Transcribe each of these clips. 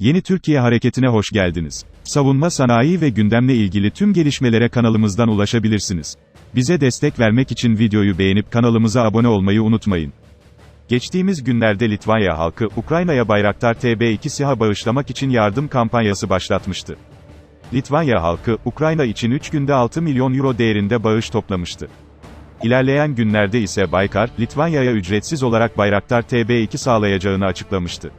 Yeni Türkiye Hareketi'ne hoş geldiniz. Savunma sanayi ve gündemle ilgili tüm gelişmelere kanalımızdan ulaşabilirsiniz. Bize destek vermek için videoyu beğenip kanalımıza abone olmayı unutmayın. Geçtiğimiz günlerde Litvanya halkı, Ukrayna'ya Bayraktar TB2 SİHA bağışlamak için yardım kampanyası başlatmıştı. Litvanya halkı, Ukrayna için 3 günde 6 milyon euro değerinde bağış toplamıştı. İlerleyen günlerde ise Baykar, Litvanya'ya ücretsiz olarak Bayraktar TB2 sağlayacağını açıklamıştı.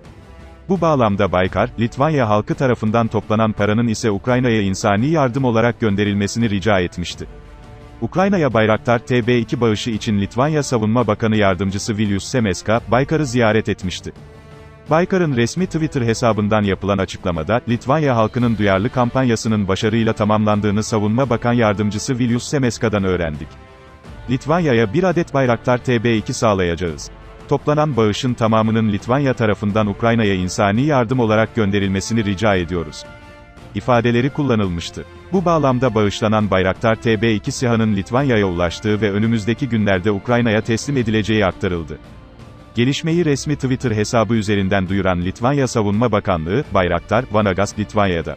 Bu bağlamda Baykar, Litvanya halkı tarafından toplanan paranın ise Ukrayna'ya insani yardım olarak gönderilmesini rica etmişti. Ukrayna'ya Bayraktar TB2 bağışı için Litvanya Savunma Bakanı Yardımcısı Vilius Semeska, Baykar'ı ziyaret etmişti. Baykar'ın resmi Twitter hesabından yapılan açıklamada, Litvanya halkının duyarlı kampanyasının başarıyla tamamlandığını Savunma Bakan Yardımcısı Vilius Semeska'dan öğrendik. Litvanya'ya bir adet Bayraktar TB2 sağlayacağız. Toplanan bağışın tamamının Litvanya tarafından Ukrayna'ya insani yardım olarak gönderilmesini rica ediyoruz. ifadeleri kullanılmıştı. Bu bağlamda bağışlanan Bayraktar TB2 SİHA'nın Litvanya'ya ulaştığı ve önümüzdeki günlerde Ukrayna'ya teslim edileceği aktarıldı. Gelişmeyi resmi Twitter hesabı üzerinden duyuran Litvanya Savunma Bakanlığı, Bayraktar, Vanagas, Litvanya'da.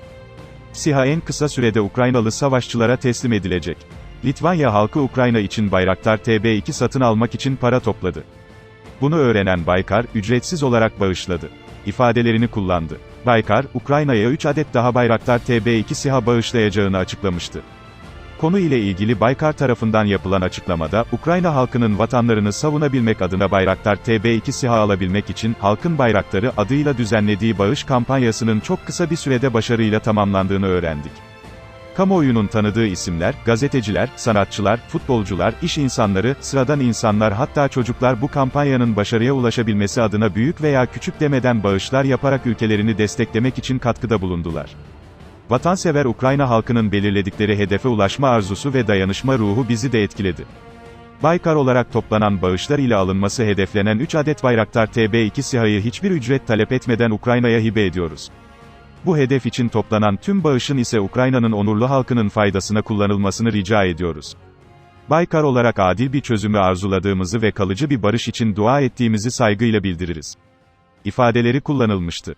SİHA en kısa sürede Ukraynalı savaşçılara teslim edilecek. Litvanya halkı Ukrayna için Bayraktar TB2 satın almak için para topladı. Bunu öğrenen Baykar, ücretsiz olarak bağışladı. ifadelerini kullandı. Baykar, Ukrayna'ya 3 adet daha Bayraktar TB2 SİHA bağışlayacağını açıklamıştı. Konu ile ilgili Baykar tarafından yapılan açıklamada, Ukrayna halkının vatanlarını savunabilmek adına Bayraktar TB2 SİHA alabilmek için, Halkın Bayraktarı adıyla düzenlediği bağış kampanyasının çok kısa bir sürede başarıyla tamamlandığını öğrendik. Kamuoyunun tanıdığı isimler, gazeteciler, sanatçılar, futbolcular, iş insanları, sıradan insanlar hatta çocuklar bu kampanyanın başarıya ulaşabilmesi adına büyük veya küçük demeden bağışlar yaparak ülkelerini desteklemek için katkıda bulundular. Vatansever Ukrayna halkının belirledikleri hedefe ulaşma arzusu ve dayanışma ruhu bizi de etkiledi. Baykar olarak toplanan bağışlar ile alınması hedeflenen 3 adet Bayraktar TB2 SİHA'yı hiçbir ücret talep etmeden Ukrayna'ya hibe ediyoruz. Bu hedef için toplanan tüm bağışın ise Ukrayna'nın onurlu halkının faydasına kullanılmasını rica ediyoruz. Baykar olarak adil bir çözümü arzuladığımızı ve kalıcı bir barış için dua ettiğimizi saygıyla bildiririz. İfadeleri kullanılmıştı.